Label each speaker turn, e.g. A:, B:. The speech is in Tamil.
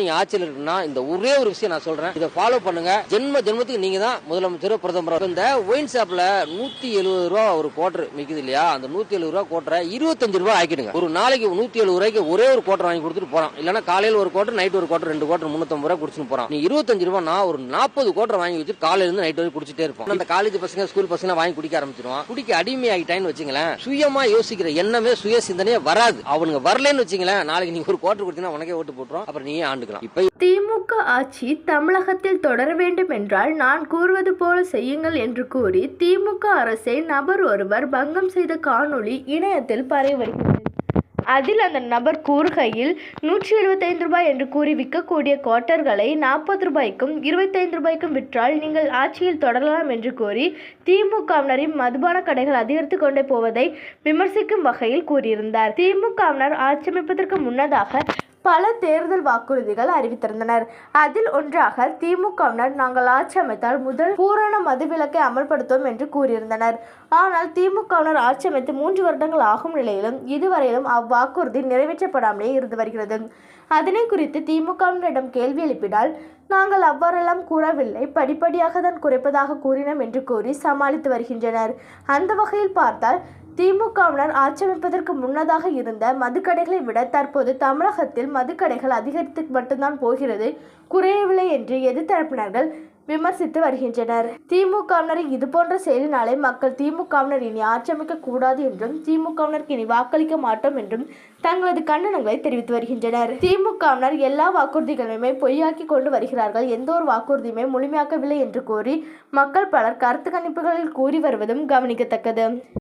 A: நீங்க ஆட்சியில் இருக்குன்னா இந்த ஒரே ஒரு விஷயம் நான் சொல்றேன். இதை ஃபாலோ பண்ணுங்க. ஜென்ம ஜென்மத்துக்கு நீங்க தான் முதலமைச்சர் பிரதமர். இந்த ஒயின் ஷாப்ல நூத்தி எழுபது ரூபா ஒரு கோட்டர் விக்குது இல்லையா? அந்த நூத்தி எழுபது ரூபா கோட்டரை இருபத்தஞ்சு ரூபா ஆக்கிடுங்க. ஒரு நாளைக்கு நூத்தி எழுபது ரூபாய்க்கு ஒரே ஒரு கோட்டர் வாங்கி கொடுத்துட்டு போறான். இல்லைனா காலையில ஒரு கோட்டர் நைட் ஒரு கோட்டர் ரெண்டு கோட்டர் முன்னூத்தம்பது ரூபா குடிச்சுட்டு போறான். நீ இருபத்தஞ்சு ரூபா நான் ஒரு நாற்பது கோட்டர் வாங்கி வச்சுட்டு காலையில இருந்து நைட் வரைக்கும் குடிச்சிட்டே இருப்போம். அந்த காலேஜ் பசங்க ஸ்கூல் பசங்க வாங்கி குடிக்க ஆரம்பிச்சிருவான். குடிக்க அடிமை ஆகிட்டான்னு வச்சுங்களேன் சுயமா யோசிக்கிற எண்ணமே சுய சிந்தனையே வராது. அவனுங்க வரலன்னு வச்சுங்களேன் நாளைக்கு நீங்க ஒரு கோட்டர் கொடுத்தீங்கன்னா உனக்கே ஓட்டு போட்டுரும். அப்புறம் நீயே ஆண்டுக்கலாம் இப்ப
B: திமுக ஆட்சி தமிழகத்தில் தொடர வேண்டும் என்றால் நான் கூறுவது போல செய்யுங்கள் என்று கூறி திமுக அரசை நபர் ஒருவர் பங்கம் செய்த காணொளி இணையத்தில் பரவி வருகிறது அதில் அந்த நபர் கூறுகையில் நூற்றி எழுபத்தைந்து ரூபாய் என்று கூறி விற்கக்கூடிய குவார்ட்டர்களை நாற்பது ரூபாய்க்கும் இருபத்தைந்து ரூபாய்க்கும் விற்றால் நீங்கள் ஆட்சியில் தொடரலாம் என்று கூறி திமுகவினரின் மதுபான கடைகள் அதிகரித்து கொண்டே போவதை விமர்சிக்கும் வகையில் கூறியிருந்தார். திமுகவினர் ஆட்சி அமைப்பதற்கு முன்னதாக பல தேர்தல் வாக்குறுதிகள் அறிவித்திருந்தனர். அதில் ஒன்றாக திமுகவினர் நாங்கள் ஆட்சி அமைத்தால் முதல் பூரண மதுவிலக்கை அமல்படுத்துவோம் என்று கூறியிருந்தனர். ஆனால் திமுகவினர் ஆட்சி அமைத்து மூன்று வருடங்கள் ஆகும் நிலையிலும் இதுவரையிலும் அவ்வாக்குறுதி நிறைவேற்றப்படாமலே இருந்து வருகிறது. அதனை குறித்து திமுகவினரிடம் கேள்வி எழுப்பினால் நாங்கள் அவ்வாறெல்லாம் கூறவில்லை. படிப்படியாக தான் குறைப்பதாக கூறினோம் என்று கூறி சமாளித்து வருகின்றனர். அந்த வகையில் பார்த்தால் திமுகவினர் ஆட்சியமைப்பதற்கு முன்னதாக இருந்த மதுக்கடைகளை விட தற்போது தமிழகத்தில் மதுக்கடைகள் அதிகரித்து மட்டும்தான் போகிறது குறையவில்லை என்று எதிர்த்தரப்பினர்கள் விமர்சித்து வருகின்றனர். திமுகவினரின் இதுபோன்ற செயலினாலே மக்கள் திமுகவினர் இனி ஆட்சி கூடாது என்றும் திமுகவினருக்கு இனி வாக்களிக்க மாட்டோம் என்றும் தங்களது கண்டனங்களை தெரிவித்து வருகின்றனர். திமுகவினர் எல்லா வாக்குறுதிகளையுமே பொய்யாக்கி கொண்டு வருகிறார்கள். எந்த ஒரு வாக்குறுதியுமே முழுமையாக்கவில்லை என்று கூறி மக்கள் பலர் கருத்து கணிப்புகளில் கூறி வருவதும் கவனிக்கத்தக்கது.